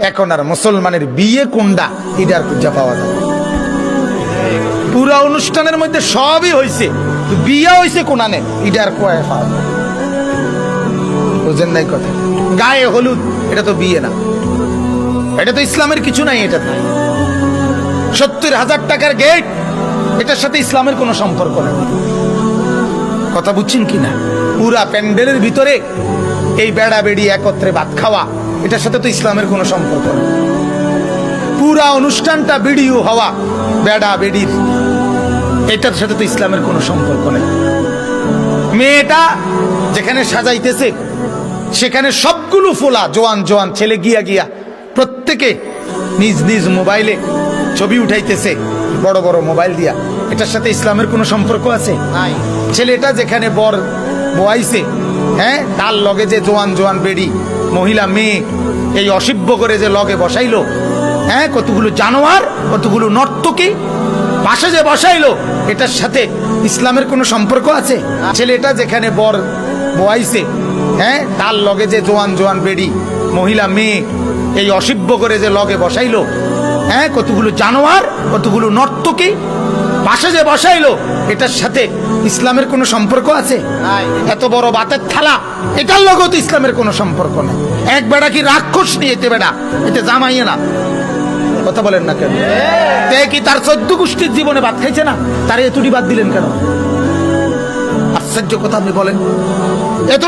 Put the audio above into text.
এখন আর মুসলমানের বিয়ে কোনটা এটার খুঁজা পাওয়া যায়। পুরা অনুষ্ঠানের মধ্যে সবই হয়েছে বিয়ে হয়েছে কোনানে? এটার কয়ে পাওয়া। বুঝেন নাই কথা? গায়ে হলুদ, এটা তো বিয়ে না। এটা তো ইসলামের কিছু নাই, এটা সত্তর হাজার টাকার গেট এটার সাথে ইসলামের কোনো সম্পর্ক নেই। কথা বুঝছেন কি না পুরা প্যান্ডেলের ভিতরে এই বেড়া বেড়ি একত্রে ভাত খাওয়া এটার সাথে তো ইসলামের কোনো সম্পর্ক নেই। পুরা অনুষ্ঠানটা বিড়িও হওয়া বেড়া বেড়ির এটার সাথে তো ইসলামের কোনো সম্পর্ক নেই। মেয়েটা যেখানে সাজাইতেছে সেখানে সবগুলো ফোলা জোয়ান জোয়ান ছেলে গিয়া গিয়া প্রত্যেকে নিজ নিজ মোবাইলে ছবি উঠাইতেছে বড় বড় মোবাইল দিয়া। এটার সাথে ইসলামের কোনো সম্পর্ক আছে? নাই। ছেলেটা যেখানে বর বয়াইছে হ্যাঁ তার লগে যে জোয়ান জোয়ান বেড়ি, মহিলা মেয়ে, এই অসিব্য করে যে লগে বসাইলো হ্যাঁ কতগুলো জানোয়ার, কতগুলো নর্তকী, পাশে যে বসাইলো, এটার সাথে ইসলামের কোনো সম্পর্ক আছে? ছেলেটা যেখানে বর বয়াইছে হ্যাঁ তার লগে যে জোয়ান জোয়ান বেড়ি, মহিলা মেয়ে, এই অসিব্য করে যে লগে বসাইলো হ্যাঁ কতগুলো জানোয়ার, কতগুলো নর্তকী পাশে যে বসাইলো এটার সাথে ইসলামের কোনো সম্পর্ক আছে? এত বড় বাতের থালা, এটার লগেও তো ইসলামের কোনো সম্পর্ক নেই। এক বেড়া কি রাক্ষস নিয়ে এতে বেড়া? এতে জামাইয়ে না। কথা বলেন না কেন? তে কি তার চোদ্দ গোষ্ঠীর জীবনে ভাত খাইছে না? তার এতুটি বাদ দিলেন কেন? আশ্চর্য কথা আপনি বলেন। এত